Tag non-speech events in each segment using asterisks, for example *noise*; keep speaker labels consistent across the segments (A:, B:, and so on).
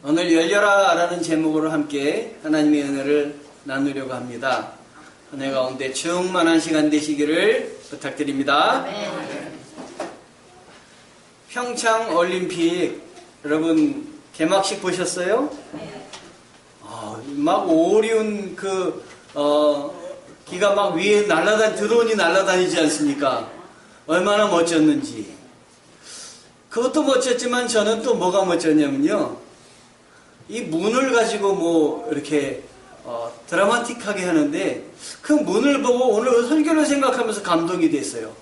A: 오늘 열려라라는 제목으로 함께 하나님의 은혜를 나누려고 합니다. 한해 가운데 충만한 시간 되시기를 부탁드립니다. 평창 올림픽 여러분 개막식 보셨어요? 아, 막 오리운 그 어, 기가 막 위에 날아다 드론이 날아다니지 않습니까? 얼마나 멋졌는지. 그것도 멋졌지만 저는 또 뭐가 멋졌냐면요. 이 문을 가지고 뭐 이렇게 어, 드라마틱하게 하는데 그 문을 보고 오늘 설교를 생각하면서 감동이 됐어요.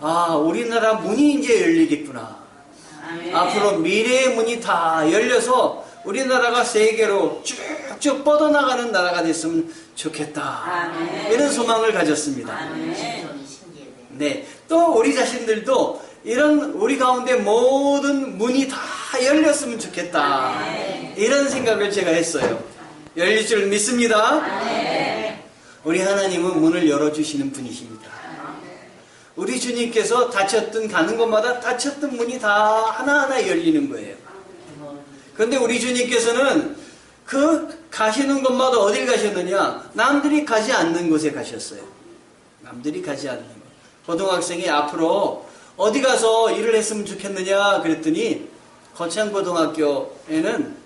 A: 아, 우리나라 문이 이제 열리겠구나. 앞으로 미래의 문이 다 열려서 우리나라가 세계로 쭉쭉 뻗어나가는 나라가 됐으면 좋겠다.
B: 아멘.
A: 이런 소망을 가졌습니다.
B: 아멘.
A: 네. 또 우리 자신들도 이런 우리 가운데 모든 문이 다 열렸으면 좋겠다. 이런 생각을 제가 했어요. 열릴 줄 믿습니다. 우리 하나님은 문을 열어주시는 분이십니다. 우리 주님께서 닫혔던 가는 곳마다 닫혔던 문이 다 하나하나 열리는 거예요. 그런데 우리 주님께서는 그 가시는 곳마다 어딜 가셨느냐? 남들이 가지 않는 곳에 가셨어요. 남들이 가지 않는 곳. 고등학생이 앞으로 어디 가서 일을 했으면 좋겠느냐 그랬더니 거창고등학교에는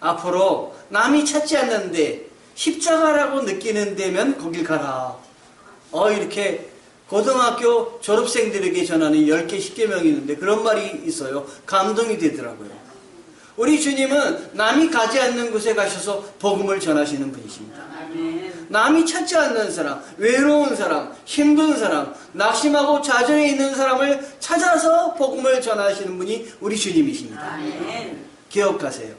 A: 앞으로 남이 찾지 않는데 십자가라고 느끼는 데면 거길 가라. 어 이렇게 고등학교 졸업생들에게 전하는 10개 10개명이 있는데 그런 말이 있어요. 감동이 되더라고요. 우리 주님은 남이 가지 않는 곳에 가셔서 복음을 전하시는 분이십니다.
B: 아멘.
A: 남이 찾지 않는 사람, 외로운 사람, 힘든 사람, 낙심하고 좌절해 있는 사람을 찾아서 복음을 전하시는 분이 우리 주님이십니다.
B: 아멘.
A: 기억하세요.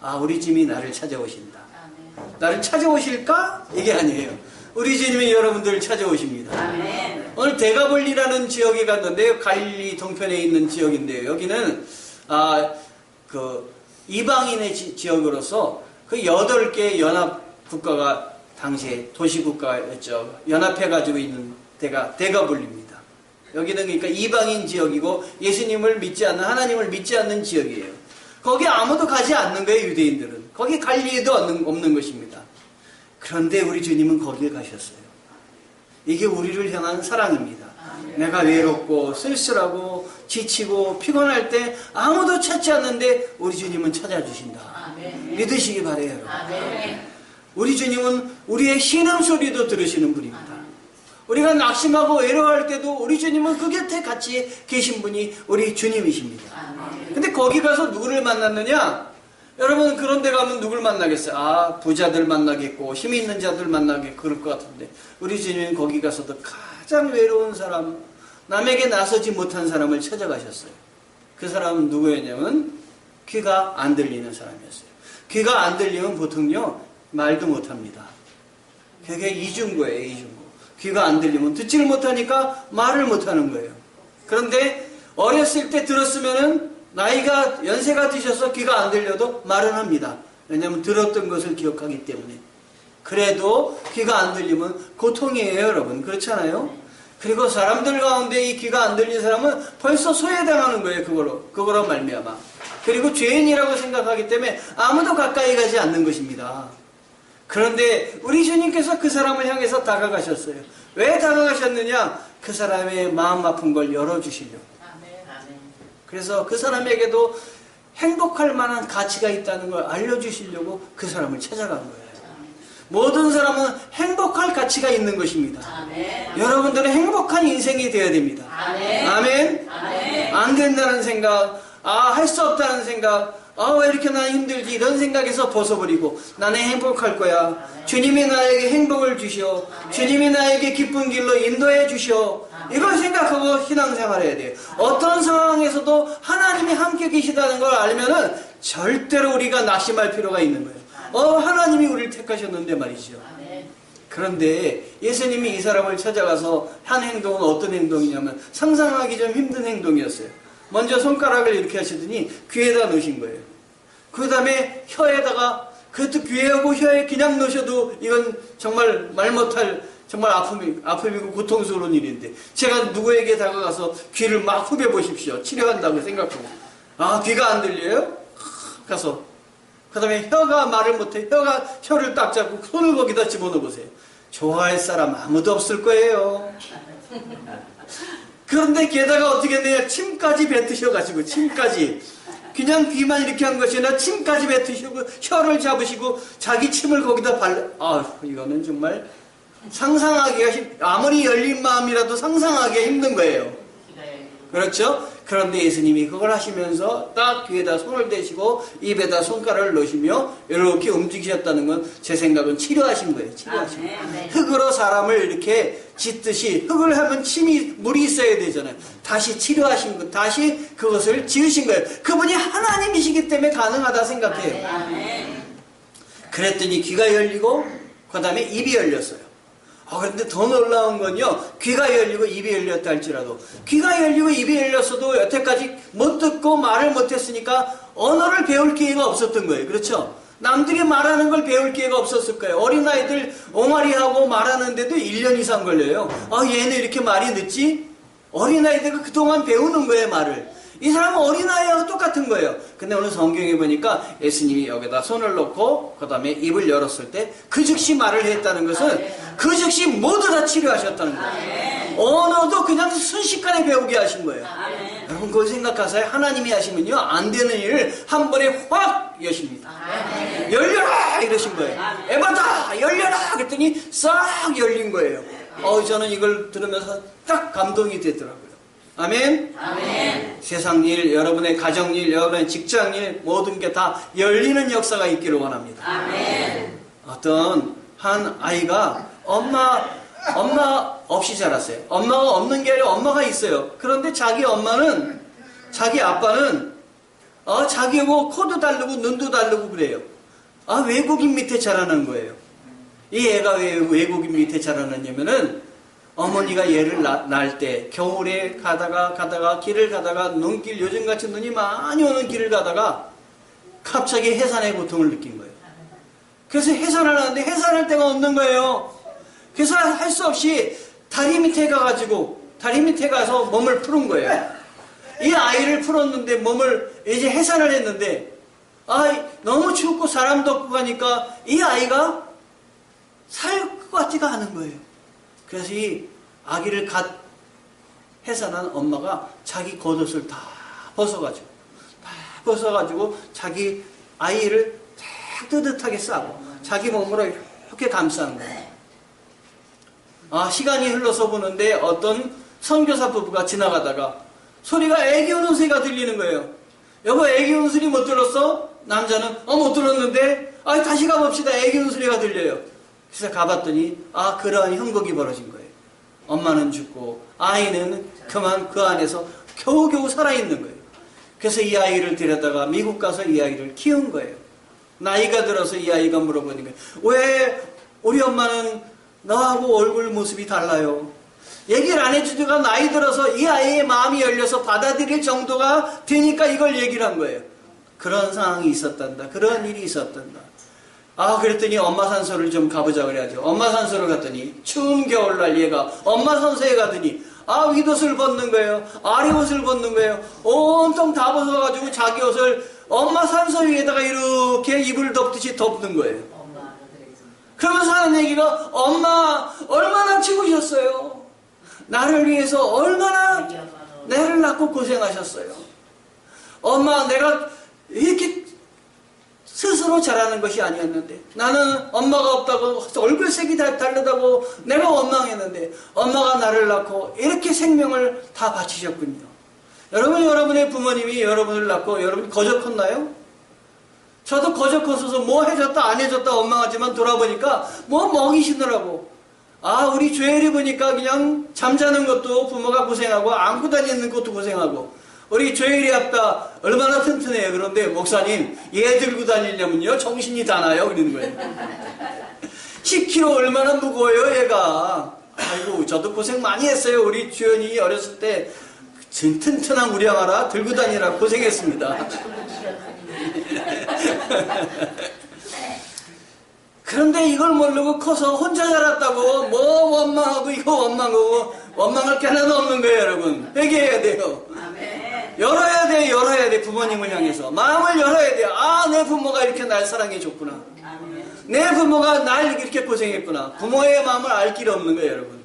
A: 아, 우리 주님이 나를 찾아오신다.
B: 아멘.
A: 나를 찾아오실까? 이게 아니에요. 우리 주님이 여러분들을 찾아오십니다.
B: 아멘.
A: 오늘 대가볼리라는 지역에 갔는데요. 갈릴리 동편에 있는 지역인데요. 여기는 아, 그 이방인의 지, 지역으로서 그 여덟 개 연합 국가가 당시에 도시 국가였죠. 연합해 가지고 있는 데가 대가볼리입니다. 여기는 그러니까 이방인 지역이고 예수님을 믿지 않는 하나님을 믿지 않는 지역이에요. 거기 아무도 가지 않는 거예요, 유대인들은. 거기 갈 일도 없는, 없는 것입니다. 그런데 우리 주님은 거기에 가셨어요. 이게 우리를 향한 사랑입니다. 내가 외롭고 쓸쓸하고 지치고 피곤할 때 아무도 찾지 않는데 우리 주님은 찾아주신다.
B: 아멘.
A: 믿으시기 바래요. 여러분. 우리 주님은 우리의 신음 소리도 들으시는 분입니다. 우리가 낙심하고 외로워할 때도 우리 주님은 그 곁에 같이 계신 분이 우리 주님이십니다. 근데 거기 가서 누구를 만났느냐? 여러분 그런 데 가면 누굴 만나겠어요? 아 부자들 만나겠고 힘 있는 자들 만나겠고 그럴 것 같은데 우리 주님은 거기 가서도 가장 외로운 사람 남에게 나서지 못한 사람을 찾아가셨어요. 그 사람은 누구였냐면 귀가 안 들리는 사람이었어요. 귀가 안 들리면 보통요 말도 못합니다. 그게 이중고예요 이중고. 귀가 안 들리면 듣지를 못하니까 말을 못하는 거예요. 그런데 어렸을 때 들었으면은 나이가 연세가 드셔서 귀가 안 들려도 말은 합니다. 왜냐하면 들었던 것을 기억하기 때문에. 그래도 귀가 안 들리면 고통이에요, 여러분. 그렇잖아요? 그리고 사람들 가운데 이 귀가 안 들린 사람은 벌써 소외당하는 거예요, 그거로. 그거로 말미암아. 그리고 죄인이라고 생각하기 때문에 아무도 가까이 가지 않는 것입니다. 그런데 우리 주님께서 그 사람을 향해서 다가가셨어요. 왜 다가가셨느냐? 그 사람의 마음 아픈 걸 열어주시려고. 그래서 그 사람에게도 행복할 만한 가치가 있다는 걸 알려주시려고 그 사람을 찾아간 거예요. 모든 사람은 행복할 가치가 있는 것입니다.
B: 아멘.
A: 여러분들은 행복한 인생이 되어야 됩니다.
B: 아멘.
A: 아멘?
B: 아멘.
A: 안 된다는 생각, 아, 할 수 없다는 생각, 아, 왜 이렇게 나는 힘들지? 이런 생각에서 벗어버리고, 나는 행복할 거야. 주님이 나에게 행복을 주시오. 주님이 나에게 기쁜 길로 인도해 주시오. 이걸 생각하고 신앙생활 해야 돼요. 어떤 상황에서도 하나님이 함께 계시다는 걸 알면은 절대로 우리가 낙심할 필요가 있는 거예요. 어, 하나님이 우리를 택하셨는데 말이죠. 그런데 예수님이 이 사람을 찾아가서 한 행동은 어떤 행동이냐면 상상하기 좀 힘든 행동이었어요. 먼저 손가락을 이렇게 하시더니 귀에다 넣으신 거예요. 그 다음에 혀에다가 그것도 귀하고 혀에 그냥 넣으셔도 이건 정말 말 못할 정말 아픔이, 아픔이고 고통스러운 일인데 제가 누구에게 다가가서 귀를 막 후벼 보십시오. 치료한다고 생각하고 아 귀가 안 들려요? 가서 그 다음에 혀가 말을 못해. 혀가 혀를 딱 잡고 손을 거기다 집어넣어 보세요. 좋아할 사람 아무도 없을 거예요. 그런데 게다가 어떻게 되냐. 침까지 뱉으셔가지고, 침까지. 그냥 귀만 이렇게 한 것이 아니라 침까지 뱉으시고, 혀를 잡으시고, 자기 침을 거기다 발라. 아 이거는 정말 상상하기가 힘, 아무리 열린 마음이라도 상상하기가 힘든 거예요. 그렇죠? 그런데 예수님이 그걸 하시면서 딱 귀에다 손을 대시고 입에다 손가락을 넣으시며 이렇게 움직이셨다는 건 제 생각은 치료하신 거예요. 치료하신 거예요.
B: 아멘.
A: 흙으로 사람을 이렇게 짓듯이 흙을 하면 침이 물이 있어야 되잖아요. 다시 치료하신 것, 다시 그것을 지으신 거예요. 그분이 하나님이시기 때문에 가능하다 생각해요. 그랬더니 귀가 열리고 그 다음에 입이 열렸어요. 아, 그런데 더 놀라운 건요, 귀가 열리고 입이 열렸다 할지라도, 귀가 열리고 입이 열렸어도 여태까지 못 듣고 말을 못 했으니까 언어를 배울 기회가 없었던 거예요. 그렇죠? 남들이 말하는 걸 배울 기회가 없었을 거예요. 어린아이들 옹알이하고 말하는데도 1년 이상 걸려요. 아, 얘는 이렇게 말이 늦지? 어린아이들은 그동안 배우는 거예요, 말을. 이 사람은 어린아이하고 똑같은 거예요. 근데 오늘 성경에 보니까 예수님이 여기다 손을 놓고 그 다음에 입을 열었을 때 그 즉시 말을 했다는 것은 그 즉시 모두 다 치료하셨다는 거예요. 언어도 그냥 순식간에 배우게 하신 거예요.
B: 아멘.
A: 여러분 그걸 생각하세요. 하나님이 하시면요 안 되는 일을 한 번에 확 여십니다. 이러신 거예요. 에바다 열려라 그랬더니 싹 열린 거예요. 어 저는 이걸 들으면서 딱 감동이 되더라고요. 아멘.
B: 아멘.
A: 세상 일, 여러분의 가정 일, 여러분의 직장 일 모든 게 다 열리는 역사가 있기를 원합니다.
B: 아멘.
A: 어떤 한 아이가 엄마 엄마 없이 자랐어요. 엄마가 없는 게 아니라 엄마가 있어요. 그런데 자기 엄마는 자기 아빠는 어 자기하고 코도 다르고 눈도 다르고 그래요. 아 외국인 밑에 자라는 거예요. 이 애가 왜 외국인 밑에 자라느냐면은 어머니가 얘를 낳을 때 겨울에 가다가 가다가 길을 가다가 눈길 요즘같이 눈이 많이 오는 길을 가다가 갑자기 해산의 고통을 느낀 거예요. 그래서 해산을 하는데 해산할 데가 없는 거예요. 그래서 할 수 없이 다리 밑에 가가지고 다리 밑에 가서 몸을 푸는 거예요. 이 아이를 풀었는데 몸을 이제 해산을 했는데 아 너무 춥고 사람도 없고 가니까 이 아이가 살 것 같지가 않은 거예요. 그래서 이 아기를 갓 해산한 엄마가 자기 겉옷을 다 벗어가지고 다 벗어가지고 자기 아이를 딱 뜨뜻하게 싸고 자기 몸으로 이렇게 감싸는 거예요. 아 시간이 흘러서 보는데 어떤 선교사 부부가 지나가다가 소리가 애기 우는 소리가 들리는 거예요. 여보 애기 우는 소리 못 들었어? 남자는 어 못 들었는데 아 다시 가봅시다 애기 우는 소리가 들려요. 그래서 가봤더니 아 그러한 형국이 벌어진 거예요. 엄마는 죽고 아이는 그만 그 안에서 겨우겨우 살아있는 거예요. 그래서 이 아이를 데려다가 미국 가서 이 아이를 키운 거예요. 나이가 들어서 이 아이가 물어보는 거예요. 왜 우리 엄마는 너하고 얼굴 모습이 달라요? 얘기를 안 해주다가 나이 들어서 이 아이의 마음이 열려서 받아들일 정도가 되니까 이걸 얘기를 한 거예요. 그런 상황이 있었단다. 그런 일이 있었단다. 아, 그랬더니 엄마 산소를 좀 가보자 그래야죠. 엄마 산소를 갔더니 추운 겨울날 얘가 엄마 산소에 가더니 아, 윗옷을 벗는 거예요. 아래 옷을 벗는 거예요. 온통 다 벗어가지고 자기 옷을 엄마 산소 위에다가 이렇게 이불 덮듯이 덮는 거예요. 그러면서 하는 얘기가 엄마 얼마나 치우셨어요. 나를 위해서 얼마나 내를 낳고 고생하셨어요. 엄마 내가 이렇게 스스로 잘하는 것이 아니었는데 나는 엄마가 없다고 얼굴색이 다 다르다고 내가 원망했는데 엄마가 나를 낳고 이렇게 생명을 다 바치셨군요. 여러분 여러분의 부모님이 여러분을 낳고 여러분 거저 컸나요? 저도 거저 컸어서 뭐 해줬다 안 해줬다 원망하지만 돌아보니까 뭐 먹이시느라고 아 우리 조엘이 보니까 그냥 잠자는 것도 부모가 고생하고 안고 다니는 것도 고생하고 우리 조엘이 아빠 얼마나 튼튼해요. 그런데 목사님 얘 들고 다니려면요 정신이 다 나요? 그러는 거예요. 10kg 얼마나 무거워요 얘가? 아이고 저도 고생 많이 했어요. 우리 주연이 어렸을 때 진- 튼튼한 우리 아가라 들고 다니라 고생했습니다. *laughs* 그런데 이걸 모르고 커서 혼자 자랐다고 뭐 원망하고 이거 원망하고 원망할 게 하나도 없는 거예요 여러분. 회개해야 돼요.
B: 아멘.
A: 열어야 돼, 열어야 돼, 부모님을 향해서. 마음을 열어야 돼. 아, 내 부모가 이렇게 날 사랑해줬구나. 내 부모가 날 이렇게 고생했구나. 부모의 마음을 알 길이 없는 거예요, 여러분.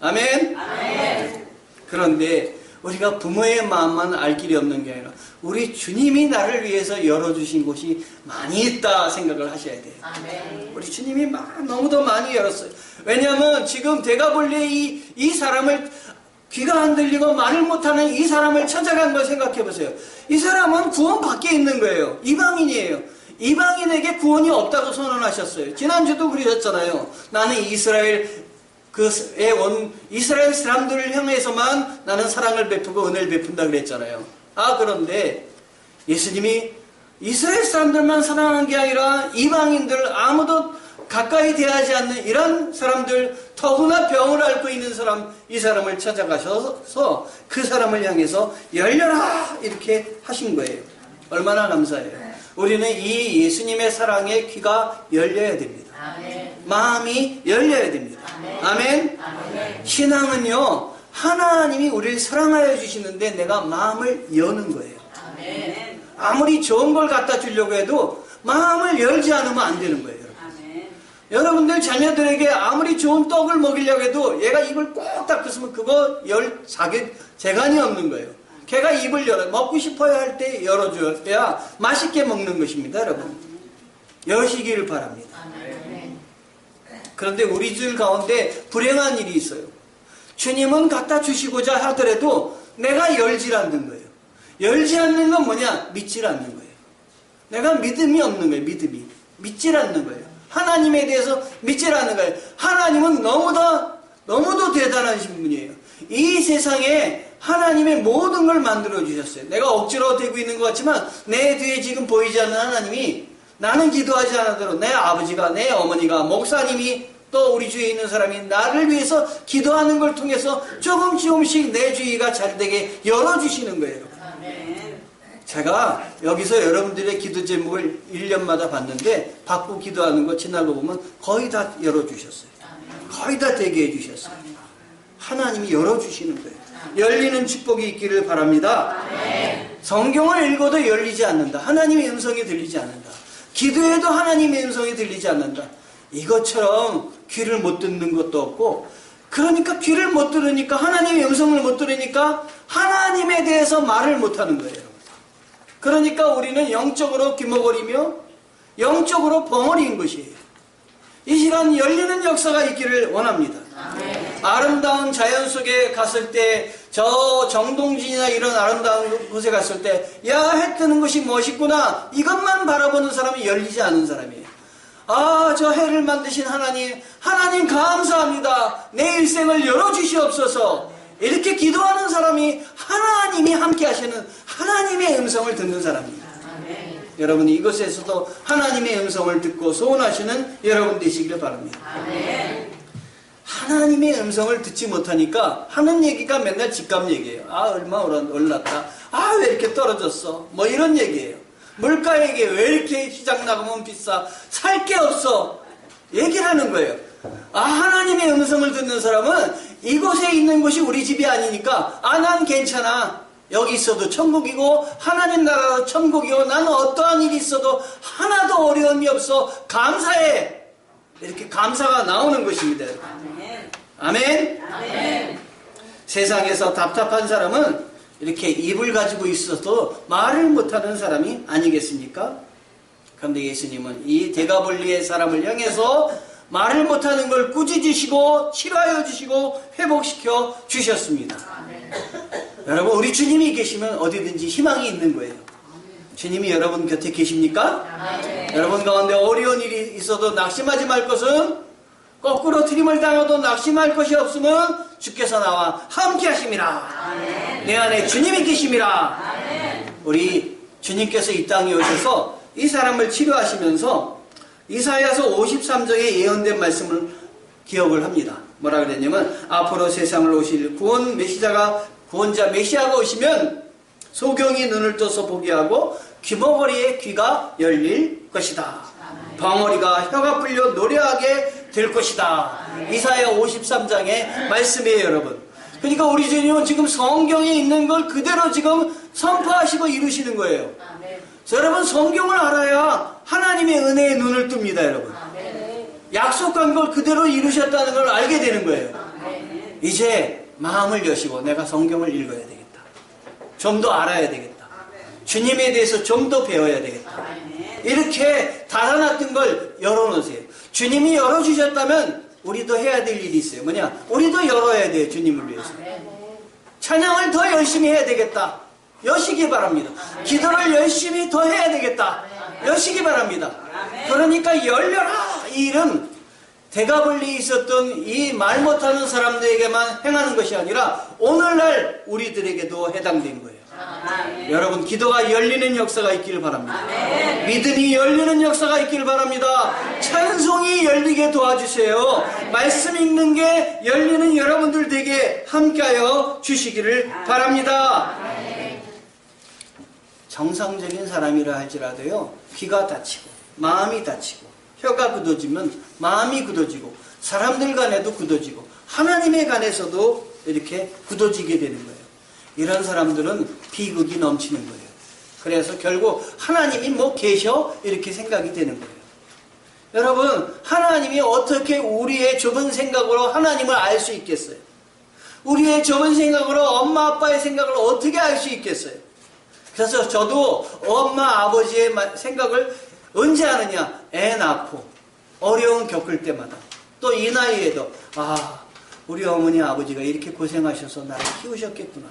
A: 아멘?
B: 아멘.
A: 그런데 우리가 부모의 마음만 알 길이 없는 게 아니라 우리 주님이 나를 위해서 열어주신 곳이 많이 있다 생각을 하셔야 돼요.
B: 아멘.
A: 우리 주님이 마- 너무도 많이 열었어요. 왜냐하면 지금 대가볼리에 이, 이 사람을 귀가 안 들리고 말을 못하는 이 사람을 찾아간 걸 생각해 보세요. 이 사람은 구원 밖에 있는 거예요. 이방인이에요. 이방인에게 구원이 없다고 선언하셨어요. 지난주도 그러셨잖아요. 나는 이스라엘 그의 원 이스라엘 사람들을 향해서만 나는 사랑을 베푸고 은혜를 베푼다 그랬잖아요. 아 그런데 예수님이 이스라엘 사람들만 사랑하는 게 아니라 이방인들 아무도 가까이 대하지 않는 이런 사람들 더구나 병을 앓고 있는 사람 이 사람을 찾아가셔서 그 사람을 향해서 열려라 이렇게 하신 거예요. 얼마나 감사해요. 우리는 이 예수님의 사랑에 귀가 열려야 됩니다.
B: 아멘.
A: 마음이 열려야 됩니다. 아멘.
B: 아멘.
A: 신앙은요 하나님이 우리를 사랑하여 주시는데 내가 마음을 여는 거예요.
B: 아멘.
A: 아무리 좋은 걸 갖다 주려고 해도 마음을 열지 않으면 안 되는 거예요. 여러분들 자녀들에게 아무리 좋은 떡을 먹이려고 해도 얘가 입을 꼭 닦았으면 그거 열 자격 재간이 없는 거예요. 걔가 입을 열어 먹고 싶어야 할 때 열어줘야 맛있게 먹는 것입니다, 여러분. 여시기를 바랍니다. 그런데 우리 들 가운데 불행한 일이 있어요. 주님은 갖다 주시고자 하더라도 내가 열질 않는 거예요. 열지 않는 건 뭐냐? 믿질 않는 거예요. 내가 믿음이 없는 거예요. 믿음이. 믿질 않는 거예요. 하나님에 대해서 믿질 않는 거예요. 하나님은 너무도, 너무도 대단하신 분이에요. 이 세상에 하나님의 모든 걸 만들어 주셨어요. 내가 억지로 되고 있는 것 같지만 내 뒤에 지금 보이지 않는 하나님이 나는 기도하지 않아도 내 아버지가 내 어머니가 목사님이 또 우리 주위에 있는 사람이 나를 위해서 기도하는 걸 통해서 조금 조금씩 내 주위가 잘 되게 열어주시는 거예요. 제가 여기서 여러분들의 기도 제목을 1년마다 봤는데 받고 기도하는 거 지나고 보면 거의 다 열어주셨어요. 거의 다 되게 해주셨어요. 하나님이 열어주시는 거예요. 열리는 축복이 있기를 바랍니다. 성경을 읽어도 열리지 않는다. 하나님의 음성이 들리지 않는다. 기도해도 하나님의 음성이 들리지 않는다. 이것처럼 귀를 못 듣는 것도 없고, 그러니까 귀를 못 들으니까 하나님의 음성을 못 들으니까 하나님에 대해서 말을 못 하는 거예요. 그러니까 우리는 영적으로 귀머거리며 영적으로 벙어리인 것이에요. 이 시간 열리는 역사가 있기를 원합니다.
B: 아멘.
A: 아름다운 자연 속에 갔을 때, 저 정동진이나 이런 아름다운 곳에 갔을 때, 야, 해 뜨는 것이 멋있구나. 이것만 바라보는 사람이 열리지 않은 사람이에요. 아, 저 해를 만드신 하나님, 하나님 감사합니다. 내 일생을 열어주시옵소서. 이렇게 기도하는 사람이 하나님이 함께 하시는 하나님의 음성을 듣는 사람입니다.
B: 아멘.
A: 여러분이 이것에서도 하나님의 음성을 듣고 소원하시는 여러분 되시기를 바랍니다.
B: 아멘.
A: 하나님의 음성을 듣지 못하니까 하는 얘기가 맨날 집값 얘기예요. 아 얼마 올랐다. 아 왜 이렇게 떨어졌어. 뭐 이런 얘기예요. 물가 얘기 왜 이렇게 시장 나가면 비싸. 살 게 없어. 얘기를 하는 거예요. 아 하나님의 음성을 듣는 사람은 이곳에 있는 곳이 우리 집이 아니니까 아 난 괜찮아. 여기 있어도 천국이고 하나님 나라도 천국이고 나는 어떠한 일이 있어도 하나도 어려움이 없어. 감사해. 이렇게 감사가 나오는 것입니다.
B: 아멘.
A: 아멘.
B: 아멘.
A: 세상에서 답답한 사람은 이렇게 입을 가지고 있어도 말을 못하는 사람이 아니겠습니까? 그런데 예수님은 이 대가볼리의 사람을 향해서 말을 못하는 걸 꾸짖으시고 치료하여 주시고 회복시켜 주셨습니다.
B: 아멘.
A: 여러분 우리 주님이 계시면 어디든지 희망이 있는 거예요. 주님이 여러분 곁에 계십니까?
B: 아멘.
A: 여러분 가운데 어려운 일이 있어도 낙심하지 말 것은 거꾸로 트림을 당해도 낙심할 것이 없으면 주께서 나와 함께 하심이라. 내 안에 주님이 계심이라. 우리 주님께서 이 땅에 오셔서 이 사람을 치료하시면서 이사야서 53장에 예언된 말씀을 기억을 합니다. 뭐라 그랬냐면 앞으로 세상을 오실 구원 메시자가 구원자 메시아가 오시면 소경이 눈을 떠서 보게 하고 귀머거리의 귀가 열릴 것이다. 벙어리가 혀가 풀려 노래하게 될 것이다. 이사야 53장의 말씀이에요, 여러분. 그러니까 우리 주님은 지금 성경에 있는 걸 그대로 지금 선포하시고 이루시는 거예요. 여러분 성경을 알아야 하나님의 은혜의 눈을 뜹니다, 여러분. 약속한 걸 그대로 이루셨다는 걸 알게 되는 거예요. 이제 마음을 여시고 내가 성경을 읽어야 되겠다. 좀 더 알아야 되겠다. 주님에 대해서 좀 더 배워야 되겠다. 이렇게 달아놨던 걸 열어놓으세요. 주님이 열어주셨다면 우리도 해야 될 일이 있어요. 뭐냐? 우리도 열어야 돼요. 주님을 위해서. 찬양을 더 열심히 해야 되겠다. 여시기 바랍니다. 기도를 열심히 더 해야 되겠다. 여시기 바랍니다. 그러니까 열려라! 이 일은 대가벌리 있었던 이 말 못하는 사람들에게만 행하는 것이 아니라 오늘날 우리들에게도 해당된 거예요.
B: 아멘.
A: 여러분 기도가 열리는 역사가 있기를 바랍니다.
B: 아멘.
A: 믿음이 열리는 역사가 있기를 바랍니다. 찬송이 열리게 도와주세요. 말씀 읽는 게 열리는 여러분들 되게 함께하여 주시기를 바랍니다. 정상적인 사람이라 할지라도요, 귀가 다치고, 마음이 다치고, 혀가 굳어지면 마음이 굳어지고, 사람들 간에도 굳어지고, 하나님의 간에서도 이렇게 굳어지게 되는 거예요. 이런 사람들은 비극이 넘치는 거예요. 그래서 결국 하나님이 뭐 계셔? 이렇게 생각이 되는 거예요. 여러분, 하나님이 어떻게 우리의 좁은 생각으로 하나님을 알 수 있겠어요? 우리의 좁은 생각으로 엄마 아빠의 생각을 어떻게 알 수 있겠어요? 그래서 저도 엄마 아버지의 마- 생각을 언제 하느냐? 애 낳고 어려움 겪을 때마다 또 이 나이에도 아 우리 어머니 아버지가 이렇게 고생하셔서 나를 키우셨겠구나.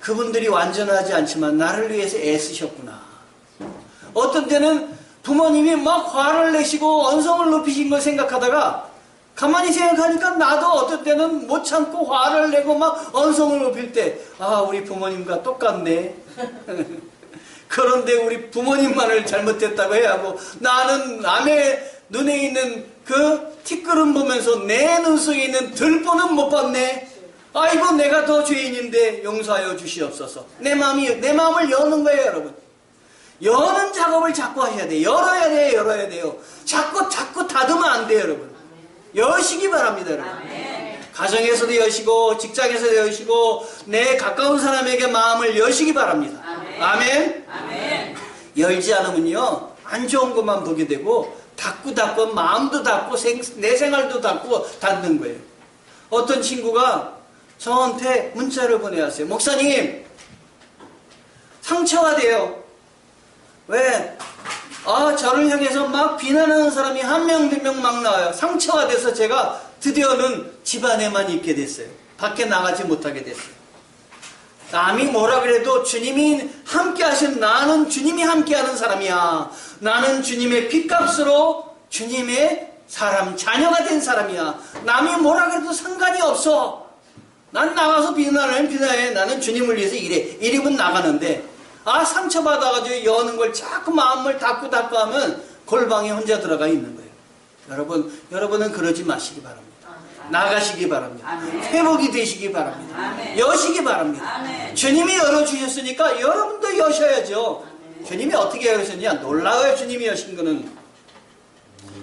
A: 그분들이 완전하지 않지만 나를 위해서 애쓰셨구나. 어떤 때는 부모님이 막 화를 내시고 언성을 높이신 걸 생각하다가 가만히 생각하니까 나도 어떤 때는 못 참고 화를 내고 막 언성을 높일 때, 아, 우리 부모님과 똑같네. *laughs* 그런데 우리 부모님만을 잘못했다고 해야 하고, 나는 남의 눈에 있는 그 티끌은 보면서 내 눈 속에 있는 들보는 못 봤네. 아이고, 내가 더 죄인인데 용서하여 주시옵소서. 내 마음이, 내 마음을 여는 거예요, 여러분. 여는 작업을 자꾸 하셔야 돼요. 열어야 돼요, 열어야 돼요. 자꾸, 자꾸 닫으면 안 돼요, 여러분. 여시기 바랍니다, 여러분. 가정에서도 여시고, 직장에서도 여시고, 내 가까운 사람에게 마음을 여시기 바랍니다. 아멘.
B: 아멘.
A: 열지 않으면요, 안 좋은 것만 보게 되고, 닫고 닫고, 마음도 닫고, 생- 내 생활도 닫고, 닫는 거예요. 어떤 친구가 저한테 문자를 보내왔어요. 목사님, 상처가 돼요. 왜? 아, 저를 향해서 막 비난하는 사람이 한 명, 두 명 막 나와요. 상처가 돼서 제가 드디어는 집 안에만 있게 됐어요. 밖에 나가지 못하게 됐어요. 남이 뭐라 그래도 주님이 함께 하신 나는 주님이 함께 하는 사람이야. 나는 주님의 핏값으로 주님의 사람, 자녀가 된 사람이야. 남이 뭐라 그래도 상관이 없어. 난 나가서 비난하면 비난해. 나는 주님을 위해서 일해. 이름은 나가는데, 아, 상처받아가지고 여는 걸 자꾸 마음을 닫고 닫고 하면 골방에 혼자 들어가 있는 거예요. 여러분, 여러분은 그러지 마시기 바랍니다. 나가시기 바랍니다.
B: 아멘.
A: 회복이 되시기 바랍니다.
B: 아멘.
A: 여시기 바랍니다.
B: 아멘.
A: 주님이 열어주셨으니까 여러분도 여셔야죠. 주님이 어떻게 열으셨냐? 놀라워요, 주님이 여신 거는.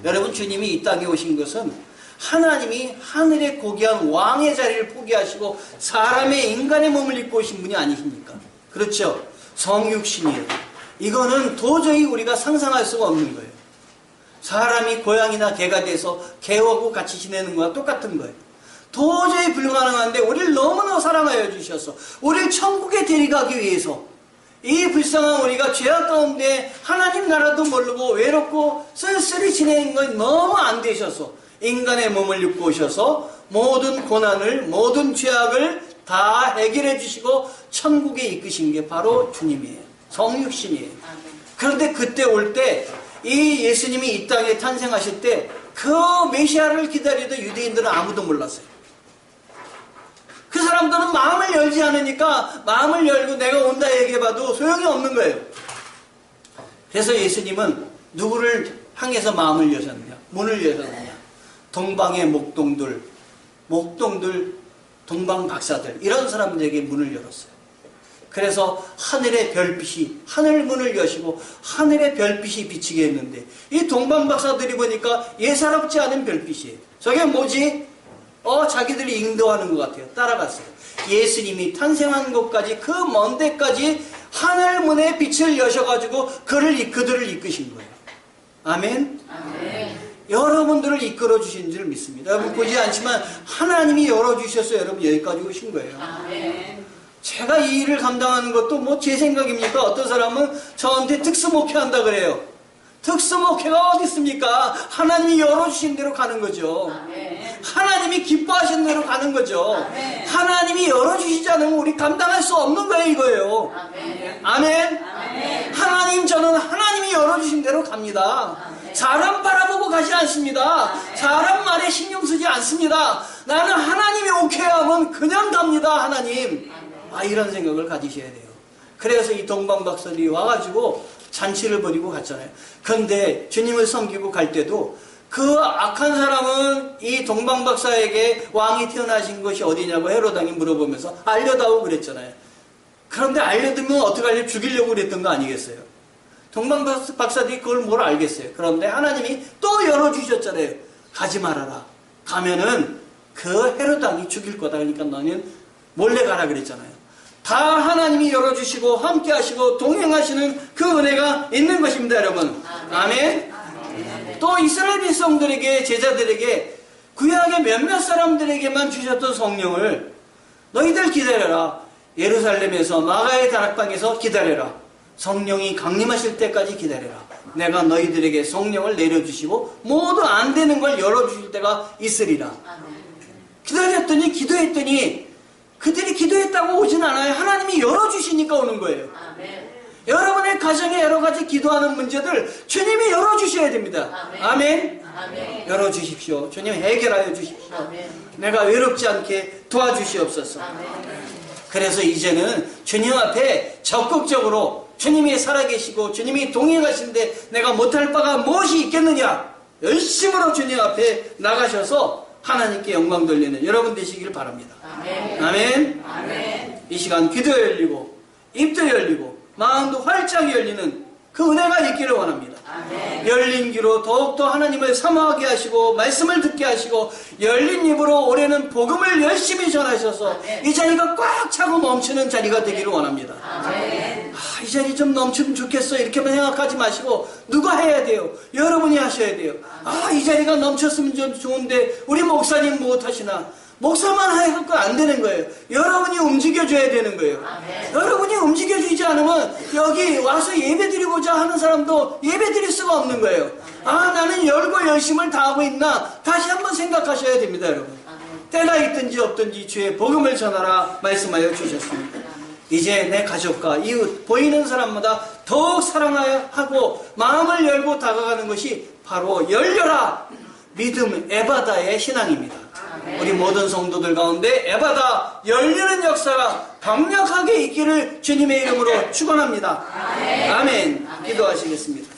A: 여러분, 주님이 이 땅에 오신 것은 하나님이 하늘의 고귀한 왕의 자리를 포기하시고 사람의 인간의 몸을 입고 오신 분이 아니십니까? 그렇죠. 성육신이에요. 이거는 도저히 우리가 상상할 수가 없는 거예요. 사람이 고양이나 개가 돼서 개하고 같이 지내는 거와 똑같은 거예요. 도저히 불가능한데 우리를 너무나 사랑하여 주셔서 우리를 천국에 데려가기 위해서 이 불쌍한 우리가 죄악 가운데 하나님 나라도 모르고 외롭고 쓸쓸히 지내는 건 너무 안 되셔서 인간의 몸을 입고 오셔서 모든 고난을 모든 죄악을 다 해결해 주시고 천국에 이끄신 게 바로 주님이에요. 성육신이에요. 그런데 그때 올때 이 예수님이 이 땅에 탄생하실 때 그 메시아를 기다리던 유대인들은 아무도 몰랐어요. 그 사람들은 마음을 열지 않으니까 마음을 열고 내가 온다 얘기해봐도 소용이 없는 거예요. 그래서 예수님은 누구를 향해서 마음을 여셨느냐? 문을 여셨느냐? 동방의 목동들, 목동들, 동방 박사들 이런 사람들에게 문을 열었어요. 그래서 하늘의 별빛이 하늘 문을 여시고 하늘의 별빛이 비치게 했는데 이 동방 박사들이 보니까 예사롭지 않은 별빛이에요. 저게 뭐지? 어, 자기들이 인도하는 것 같아요. 따라갔어요. 예수님이 탄생한 곳까지 그 먼 데까지 하늘 문의 빛을 여셔가지고 그를 이- 그들을 이끄신 거예요. 아멘.
B: 아멘.
A: 여러분들을 이끌어 주신 줄 믿습니다. 여러분 보지 않지만 하나님이 열어 주셔서 여러분 여기까지 오신 거예요.
B: 아멘.
A: 제가 이 일을 감당하는 것도 뭐 제 생각입니까? 어떤 사람은 저한테 특수목회 한다 그래요. 특수목회가 어디 있습니까? 하나님이 열어주신 대로 가는 거죠.
B: 아멘.
A: 하나님이 기뻐하신 대로 가는 거죠.
B: 아멘.
A: 하나님이 열어주시지 않으면 우리 감당할 수 없는 거예요, 이거예요.
B: 아멘.
A: 아멘.
B: 아멘.
A: 하나님, 저는 하나님이 열어주신 대로 갑니다. 사람 바라보고 가지 않습니다. 사람 말에 신경 쓰지 않습니다. 나는 하나님이 오케이 하면 그냥 갑니다, 하나님. 아, 이런 생각을 가지셔야 돼요. 그래서 이 동방박사들이 와가지고 잔치를 벌이고 갔잖아요. 그런데 주님을 섬기고 갈 때도 그 악한 사람은 이 동방박사에게 왕이 태어나신 것이 어디냐고 헤로당이 물어보면서 알려다오 그랬잖아요. 그런데 알려두면 어떡하려 죽이려고 그랬던 거 아니겠어요? 동방박사들이 그걸 뭘 알겠어요. 그런데 하나님이 또 열어주셨잖아요. 가지 말아라. 가면은 그 헤로당이 죽일 거다. 그러니까 너는 몰래 가라 그랬잖아요. 다 하나님이 열어주시고 함께 하시고 동행하시는 그 은혜가 있는 것입니다, 여러분. 아멘. 또 이스라엘 백성들에게 제자들에게 구약의 몇몇 사람들에게만 주셨던 성령을 너희들 기다려라. 예루살렘에서 마가의 다락방에서 기다려라. 성령이 강림하실 때까지 기다려라. 내가 너희들에게 성령을 내려주시고 모두 안 되는 걸 열어주실 때가 있으리라.
B: 아멘.
A: 기다렸더니 기도했더니 그들이 기도했다고 오진 않아요. 하나님이 열어주시니까 오는 거예요.
B: 아멘.
A: 여러분의 가정에 여러 가지 기도하는 문제들 주님이 열어주셔야 됩니다.
B: 아멘.
A: 아멘.
B: 아멘.
A: 열어주십시오. 주님 해결하여 주십시오.
B: 아멘.
A: 내가 외롭지 않게 도와주시옵소서. 그래서 이제는 주님 앞에 적극적으로 주님이 살아계시고 주님이 동행하신데 내가 못할 바가 무엇이 있겠느냐? 열심으로 주님 앞에 나가셔서 하나님께 영광 돌리는 여러분 되시기를 바랍니다.
B: 아멘.
A: 아멘.
B: 아멘.
A: 이 시간 귀도 열리고 입도 열리고 마음도 활짝 열리는 그 은혜가 있기를 원합니다.
B: 아멘.
A: 열린 귀로 더욱더 하나님을 사모하게 하시고 말씀을 듣게 하시고 열린 입으로 올해는 복음을 열심히 전하셔서
B: 아멘.
A: 이 자리가 꽉 차고 넘치는 자리가 되기를 원합니다.
B: 아멘.
A: 아, 이 자리 좀 넘치면 좋겠어 이렇게만 생각하지 마시고 누가 해야 돼요? 여러분이 하셔야 돼요. 아 이 자리가 넘쳤으면 좀 좋은데 우리 목사님 못하시나? 목사만 해갖고 안 되는 거예요. 여러분이 움직여줘야 되는 거예요.
B: 아멘.
A: 여러분이 움직여주지 않으면 여기 와서 예배드리고자 하는 사람도 예배드릴 수가 없는 거예요. 아 나는 열과 열심을 다하고 있나? 다시 한번 생각하셔야 됩니다, 여러분.
B: 아멘.
A: 때가 있든지 없든지 주의 복음을 전하라 말씀하여 주셨습니다. 이제 내 가족과 이웃 보이는 사람마다 더욱 사랑하여 하고 마음을 열고 다가가는 것이 바로 열려라 믿음 에바다의 신앙입니다. 우리 모든 성도들 가운데 에바다 열리는 역사가 강력하게 있기를 주님의 이름으로 축원합니다. 아멘. 기도하시겠습니다.